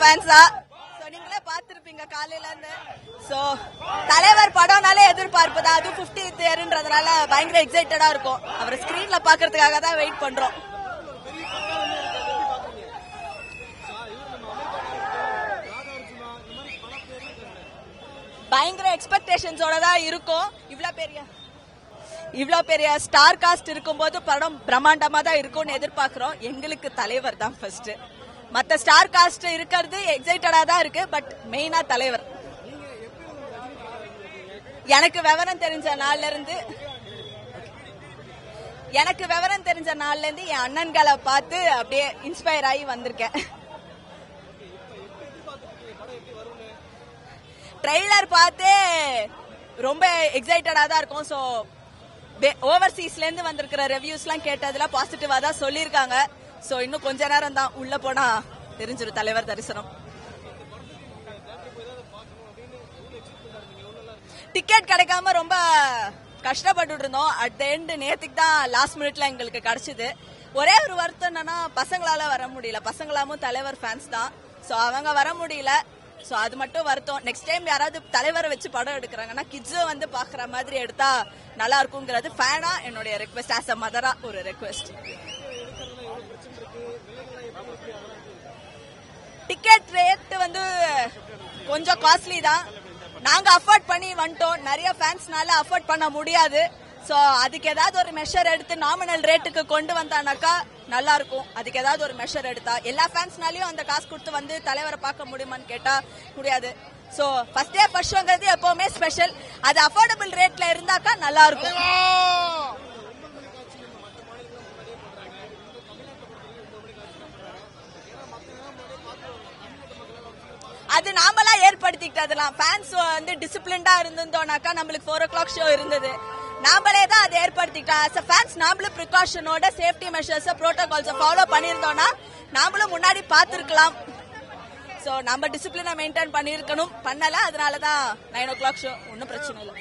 ஃபேன்ஸா so நீங்களே பார்த்துருப்பீங்க காலையில இருந்து. ஸோ தலைவர் படம்னாலே எதிர்பார்ப்பு தான். அதுவும் ஃபிஃப்டி இயர்ன்றதுனால பயங்கர எக்ஸைட்டடா இருக்கும். அவர் ஸ்கிரீன்ல பாக்குறதுக்காக தான் வெயிட் பண்றோம். பயங்கர எக்ஸ்பெக்டேஷன்ஸோட தான் இருக்கும். இவ்ளோ பெரிய இவ்ளோ பெரிய ஸ்டார் காஸ்ட் இருக்கும்போது படம் பிரம்மாண்டமா தான் இருக்கும்னு எதிர்பார்க்கிறோம். எங்களுக்கு தலைவர் தான் ஃபர்ஸ்ட் மற்ற ஸ்டார் காஸ்ட் இருக்கிறது எக்ஸைட்டடா தான் இருக்கு பட் மெயினா தலைவர். எனக்கு விவரம் தெரிஞ்ச நாள்ல இருந்து எனக்கு விவரம் தெரிஞ்ச நாள்ல இருந்து என் அண்ணன்களை பார்த்து அப்படியே இன்ஸ்பயர் ஆகி வந்திருக்கேன். ட்ரெய்லர் பார்த்தே ரொம்ப எக்ஸைட்டடா தான் இருக்கும் ஸோ ஓவர்சீஸ்ல இருந்து வந்திருக்கிற ரிவ்யூஸ்லாம் கேட்டதுல பாசிட்டிவா தான் சொல்லியிருக்காங்க. ஸோ இன்னும் கொஞ்ச நேரம் தான் உள்ள போனா தெரிஞ்சிடும் தலைவர் தரிசனம். டிக்கெட் கிடைக்காம ரொம்ப கஷ்டப்பட்டு இருந்தோம் அட் த எண்ட் நேத்துக்கு தான் லாஸ்ட் மினிட்ல எங்களுக்கு கிடைச்சது. ஒரே ஒரு வருத்தம் என்னன்னா பசங்களால வர முடியல. பசங்களாமும் தலைவர் ஃபேன்ஸ் தான். ஸோ அவங்க வர முடியல. ஸோ அது மட்டும் வருத்தம். நெக்ஸ்ட் டைம் யாராவது தலைவரை வச்சு படம் எடுக்கிறாங்கன்னா கிட்ஸும் வந்து பாக்குற மாதிரி எடுத்தா நல்லா இருக்குங்கிறது ஃபேனா என்னுடைய ரெக்வெஸ்ட் ஆஸ் அ மதரா ஒரு ரெக்வெஸ்ட் டிக்கெட் ரேட் வந்து கொஞ்சம் காஸ்ட்லி தான். நாங்க அஃபோர்ட் பண்ணி வந்துட்டோம். நிறைய ஃபேன்ஸ்னால அஃபோர்ட் பண்ண முடியாது. சோ அதுக்கு ஏதாவது ஒரு மெஷர் எடுத்து நாமினல் ரேட்டுக்கு கொண்டு வந்தானாக்கா நல்லா இருக்கும். அதுக்கு ஏதாவது ஒரு மெஷர் எடுத்தா. எல்லா ஃபேன்ஸ்னாலயும் அந்த காசு கொடுத்து வந்து தலைவரை பார்க்க முடியுமான்னு கேட்டா முடியாது. சோ ஃபர்ஸ்ட் டே ஃபர்ஸ்ட் ஷோங்கிறது எப்பவுமே ஸ்பெஷல் அது அஃபோர்டபுள் ரேட்ல இருந்தாக்கா நல்லா இருக்கும். அது நாமளா ஏற்படுத்திக்கிட்டதுலாம் ஃபேன்ஸ் வந்து டிசிப்ளின்டா இருந்திருந்தோம்னாக்கா நம்மளுக்கு ஃபோர் ஓ கிளாக் ஷோ இருந்தது. நாமளே தான் அதை ஏற்படுத்திக்கிட்டோம். As ஃபேன்ஸ் நாமளும் ப்ரிகாஷனோட சேஃப்டி மெஷர்ஸ் ப்ரோட்டோகால்ஸை ஃபாலோ பண்ணியிருந்தோம்னா நாமளும் முன்னாடி பார்த்துருக்கலாம். ஸோ நம்ம டிசிப்ளினை மெயின்டைன் பண்ணியிருக்கணும். பண்ணலை அதனால தான் நைன் ஓ கிளாக் ஷோ ஒன்றும் பிரச்சனை இல்லை.